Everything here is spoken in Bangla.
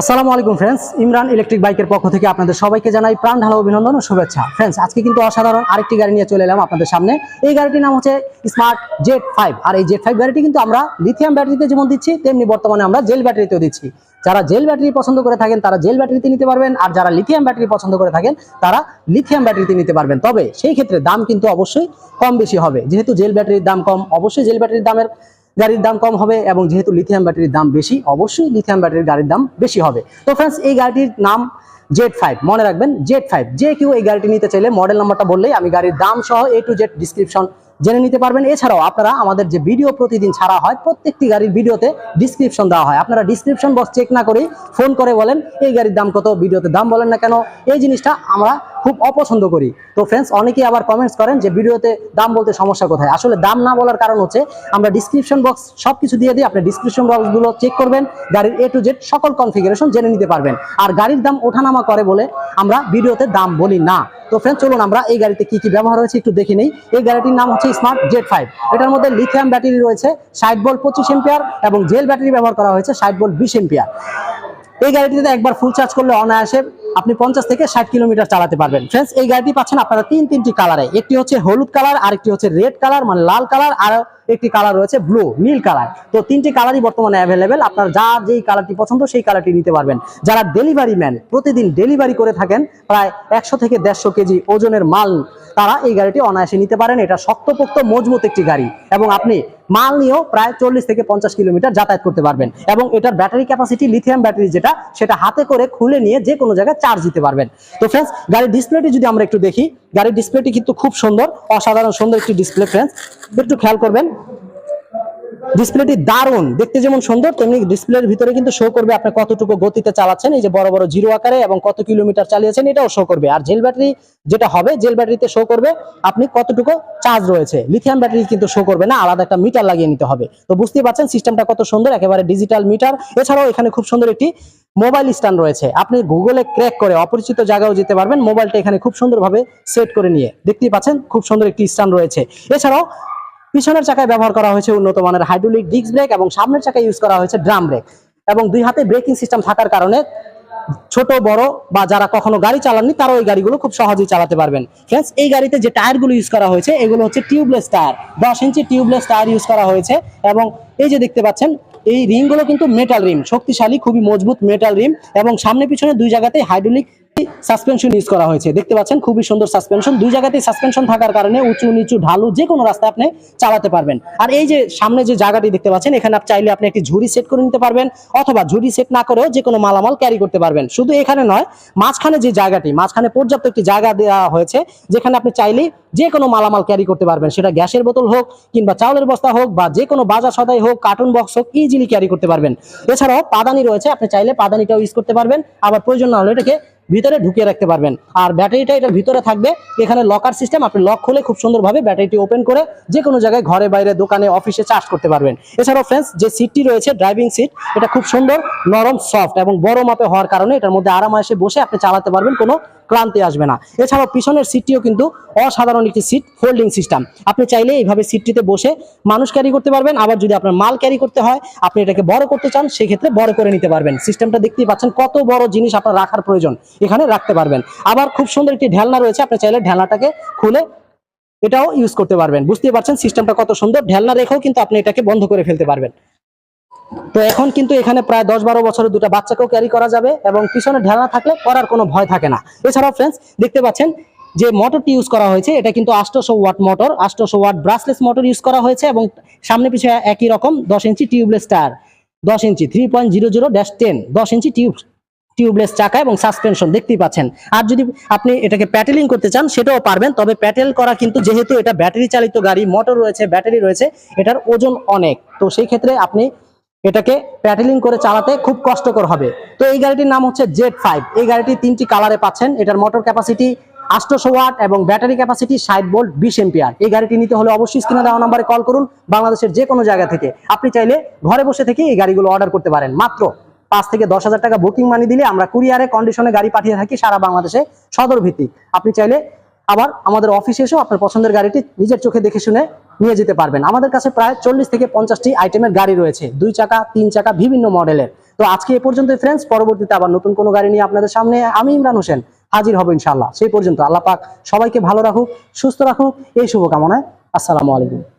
আসসালামু আলাইকুম ফ্রেন্ডস ইমরান ইলেকট্রিক বাইকের পক্ষ থেকে আপনাদের সবাইকে জানাই প্রাণ ঢালা অভিনন্দন ও শুভেচ্ছা। ফ্রেন্ডস আজকে কিন্তু অসাধারণ আরেকটি গাড়ি নিয়ে চলে এলাম আপনাদের সামনে। এই গাড়িটির নাম হচ্ছে স্মার্ট জেড ফাইভ আর এই জেড ফাইভ গাড়িটি কিন্তু আমরা লিথিয়াম ব্যাটারিতে যেমন দিচ্ছি, তেমনি বর্তমানে আমরা জেল ব্যাটারিতেও দিচ্ছি। যারা জেল ব্যাটারি পছন্দ করে থাকেন, তারা জেল ব্যাটারিতে নিতে পারবেন। আর যারা লিথিয়াম ব্যাটারি পছন্দ করে থাকেন, তারা লিথিয়াম ব্যাটারিতে নিতে পারবেন। তবে সেই ক্ষেত্রে দাম কিন্তু অবশ্যই কম বেশি হবে। যেহেতু জেল ব্যাটারির দাম কম, অবশ্যই জেল ব্যাটারির দামের গাড়ির দাম কম হবে এবং যেহেতু লিথিয়াম ব্যাটারির দাম বেশি, অবশ্যই লিথিয়াম ব্যাটারির গাড়ির দাম বেশি হবে। তো ফ্রেন্ডস এই গাড়িটির নাম জেড ফাইভ মনে রাখবেন জেড ফাইভ যে কেউ এই গাড়িটি নিতে চাইলে মডেল নাম্বারটা বললেই আমি গাড়ির দাম সহ এ টু জেড ডিসক্রিপশন জেনে নিতে পারবেন। এছাড়াও আপনারা আমাদের যে ভিডিও প্রতিদিন ছাড়া হয়, প্রত্যেকটি গাড়ির ভিডিওতে ডিসক্রিপশন দেওয়া হয়। আপনারা ডিসক্রিপশন বক্স চেক না করেই ফোন করে বলেন, এই গাড়ির দাম কত ভিডিওতে দাম বলেন না কেন, এই জিনিসটা আমরা খুব অপছন্দ করি। তো ফ্রেন্ডস অনেকেই আবার কমেন্টস করেন যে ভিডিওতে দাম বলতে সমস্যা কোথায়? আসলে দাম না বলার কারণ হচ্ছে, আমরা ডিসক্রিপশন বক্স সব কিছু দিয়ে দিই আপনি ডিসক্রিপশন বক্সগুলো চেক করবেন, গাড়ির এ টু জেড সকল কনফিগারেশন জেনে নিতে পারবেন। আর গাড়ির দাম ওঠানামা করে বলে আমরা ভিডিওতে দাম বলি না। তো ফ্রেন্ড চলুন আমরা এই গাড়িতে কি কি ব্যবহার হয়েছে একটু দেখে নেই। এই গাড়িটির নাম হচ্ছে স্মার্ট জেড ফাইভ এটার মধ্যে লিথিয়াম ব্যাটারি রয়েছে, ষাট বল পঁচিশ এম্পিয়ার এবং জেল ব্যাটারি ব্যবহার করা হয়েছে, ষাট বল বিশ এম্পিয়ার এই গাড়িটিতে একবার ফুল চার্জ করলে অনায়াসে আপনি পঞ্চাশ থেকে ষাট কিলোমিটার চালাতে পারবেন। ফ্রেন্ডস এই গাড়িটি পাচ্ছেন আপনারা তিন তিনটি কালারে একটি হচ্ছে হলুদ কালার আরেকটি হচ্ছে রেড কালার মানে লাল কালার আর একটি কালার রয়েছে ব্লু নীল কালার তো তিনটি কালারই বর্তমানে অ্যাভেলেবেল আপনার যার যেই কালারটি পছন্দ, সেই কালারটি নিতে পারবেন। যারা ডেলিভারি ম্যান প্রতিদিন ডেলিভারি করে থাকেন, প্রায় একশো থেকে দেড়শো কেজি ওজনের মাল, তারা এই গাড়িটি অনায়াসে নিতে পারেন। এটা শক্তপোক্ত, মজবুত একটি গাড়ি এবং আপনি মাল নিয়েও প্রায় চল্লিশ থেকে পঞ্চাশ কিলোমিটার যাতায়াত করতে পারবেন এবং এটার ব্যাটারি ক্যাপাসিটি লিথিয়াম ব্যাটারি যেটা, সেটা হাতে করে খুলে নিয়ে যে কোনো জায়গায় চার্জ দিতে পারবেন। তো ফ্রেন্ডস গাড়ির ডিসপ্লেটি যদি আমরা একটু দেখি গাড়ির ডিসপ্লেটি কিন্তু খুব সুন্দর অসাধারণ সুন্দর একটি ডিসপ্লে ফ্রেন্ডস একটু খেয়াল করবেন ডিসপ্লেটি দারুণ। দেখতে যেমন সুন্দর, তেমনি ডিসপ্লের ভিতরে কিন্তু শো করবে আপনি কতটুকু গতিতে চালাচ্ছেন, এই যে বড় বড় জিরো আকারে এবং কত কিলোমিটার চালিয়েছেন, এটাও শো করবে। আর জেল ব্যাটারি যেটা হবে জেল ব্যাটারিতে শো করবে আপনি কতটুকু চার্জ রয়েছে। লিথিয়াম ব্যাটারি কিন্তু শো করবে না, আলাদা একটা মিটার লাগিয়ে নিতে হবে। তো বুঝতেই পারছেন সিস্টেমটা কত সুন্দর, একেবারে ডিজিটাল মিটার এছাড়াও এখানে খুব সুন্দর একটি মোবাইল স্ট্যান্ড রয়েছে। আপনি গুগলে ক্র্যাক করে অপরিচিত জায়গাও যেতে পারবেন মোবাইলটা এখানে খুব সুন্দরভাবে সেট করে নিয়ে। দেখতেই পাচ্ছেন, খুব সুন্দর একটি স্ট্যান্ড রয়েছে। এছাড়াও পিছনের চাকায় ব্যবহার করা হয়েছে উন্নত মানের হাইড্রোলিক ডিস্ক ব্রেক এবং সামনের চাকায় ইউজ করা হয়েছে ড্রাম ব্রেক এবং দুই হাতে ব্রেকিং সিস্টেম থাকার কারণে ছোট, বড় বা যারা কখনো গাড়ি চালাননি, তারাও এই গাড়িগুলো খুব সহজেই চালাতে পারবেন। ফ্রেন্ডস এই গাড়িতে যে টায়ারগুলো ইউজ করা হয়েছে, এগুলো হচ্ছে টিউবলেস টায়ার। দশ ইঞ্চি টিউবলেস টায়ার ইউজ করা হয়েছে এবং এই যে দেখতে পাচ্ছেন, এই রিংগুলো কিন্তু মেটাল রিম শক্তিশালী, খুবই মজবুত মেটাল রিম এবং সামনে পিছনে দুই জায়গাতে হাইড্রোলিক সাসপেনশন ইউজ করা হয়েছে। দেখতে পাচ্ছেন, খুবই সুন্দর সাসপেনশন দুই জায়গাতেই সাসপেনশন থাকার কারণে উঁচু নিচু ঢালু যে কোনো রাস্তায় আপনি চালাতে পারবেন। আর এই যে সামনে যে জায়গাটি দেখতে পাচ্ছেন, এখানে আপনি চাইলে আপনি একটি ঝুড়ি সেট করে নিতে পারবেন, অথবা ঝুড়ি সেট না করেও যে কোনো মালামাল ক্যারি করতে পারবেন। শুধু এখানে নয়, মাঝখানে যে জায়গাটি, মাঝখানে পর্যাপ্ত একটি জায়গা দেওয়া হয়েছে, যেখানে আপনি চাইলেই যে কোনো মালামাল ক্যারি করতে পারবেন। সেটা গ্যাসের বোতল হোক, কিংবা চাউলের বস্তা হোক, বা যে কোনো বাজার সদাই হোক কার্টুন বক্স হোক ইজিলি ক্যারি করতে পারবেন। এছাড়াও পাদানি রয়েছে, আপনি চাইলে পাদানিটাও ইউজ করতে পারবেন। আবার প্রয়োজন না হলে এটাকে ভিতরে ঢুকিয়ে রাখতে পারবেন। আর ব্যাটারিটা এটার ভিতরে থাকবে। এখানে লকার সিস্টেম আপনি লক খুলে খুব সুন্দরভাবে ব্যাটারিটি ওপেন করে যে কোনো জায়গায় ঘরে, বাইরে, দোকানে অফিসে চার্জ করতে পারবেন। এছাড়াও ফ্রেন্ডস যে সিটটি রয়েছে ড্রাইভিং সিট এটা খুব সুন্দর, নরম সফট এবং বড় মাপে হওয়ার কারণে এটার মধ্যে আরামায়েসে বসে আপনি চালাতে পারবেন, কোনো ক্লান্তি আসবে না। এছাড়াও পিছনের সিটটিও কিন্তু অসাধারণ একটি সিট ফোল্ডিং সিস্টেম আপনি চাইলে এইভাবে সিটটিতে বসে মানুষ ক্যারি করতে পারবেন, আবার যদি আপনার মাল ক্যারি করতে হয়, আপনি এটাকে বড় করতে চান, সেক্ষেত্রে বড় করে নিতে পারবেন। সিস্টেমটা দেখতেই পাচ্ছেন কত বড় জিনিস আপনার রাখার প্রয়োজন। এখানে রাখতে পারবেন। আবার খুব সুন্দর একটি ঢেলনা রয়েছে, আপনি চাইলে ঢেলনাটাকে খুলে এটাও ইউজ করতে পারবেন। বুঝতেই পারছেন সিস্টেমটা কত সুন্দর। ঢেলনা রেখেও কিন্তু আপনি এটাকে বন্ধ করে ফেলতে পারবেন। তো এখন কিন্তু এখানে প্রায় দশ বারো বছরের দুটো বাচ্চাকেও ক্যারি করা যাবে এবং পিছনে ঢেলনা থাকলে করার কোনো ভয় থাকে না। এছাড়াও ফ্রেন্ডস দেখতে পাচ্ছেন যে মোটরটি ইউজ করা হয়েছে, এটা কিন্তু আষ্টশো ওয়াট মোটর আষ্টশো ওয়াট ব্রাসলেস মোটর ইউজ করা হয়েছে এবং সামনে পিছনে একই রকম দশ ইঞ্চি টিউবলেস টায়ার দশ inch three point zero zero dash ten দশ ইঞ্চি টিউব টিউবলেস চাকা এবং সাসপেনশন দেখতেই পাচ্ছেন। আর যদি আপনি এটাকে প্যাটেলিং করতে চান, সেটাও পারবেন। তবে প্যাটেল করা কিন্তু যেহেতু এটা ব্যাটারি চালিত গাড়ি মোটর রয়েছে ব্যাটারি রয়েছে, এটার ওজন অনেক। তো সেই ক্ষেত্রে আপনি এটাকে প্যাটেলিং করে চালাতে খুব কষ্টকর হবে। তো এই গাড়িটির নাম হচ্ছে জেড ফাইভ। এই গাড়িটি তিনটি কালারে পাচ্ছেন। এটার মোটর ক্যাপাসিটি আটশোশো ওয়াট এবং ব্যাটারি ক্যাপাসিটি ষাট ভোল্ট বিশ এম্পিয়ার এই গাড়িটি নিতে হলে অবশ্যই স্ক্রিনে দেওয়া নাম্বারে কল করুন। বাংলাদেশের যে কোনো জায়গা থেকে। আপনি চাইলে ঘরে বসে থেকে এই গাড়িগুলো অর্ডার করতে পারেন। মাত্র পাঁচ থেকে দশ হাজার টাকা বুকিং মানি দিলে আমরা কুরিয়ারে কন্ডিশনে গাড়ি পাঠিয়ে থাকি সারা বাংলাদেশে সদর ভিত্তিক। আপনি চাইলে আবার আমাদের অফিসে এসেও আপনার পছন্দের গাড়িটি নিজের চোখে দেখে শুনে নিয়ে যেতে পারবেন। আমাদের কাছে প্রায় চল্লিশ থেকে পঞ্চাশটি আইটেমের গাড়ি রয়েছে, দুই চাকা, তিন চাকা, বিভিন্ন মডেলের তো আজকে এ পর্যন্ত ফ্রেন্ডস পরবর্তীতে আবার নতুন কোনো গাড়ি নিয়ে আপনাদের সামনে আমি ইমরান হোসেন হাজির হব ইনশাল্লাহ সেই পর্যন্ত আল্লাহ পাক সবাইকে ভালো রাখুক, সুস্থ রাখুক, এই শুভকামনায় আসসালামু আলাইকুম।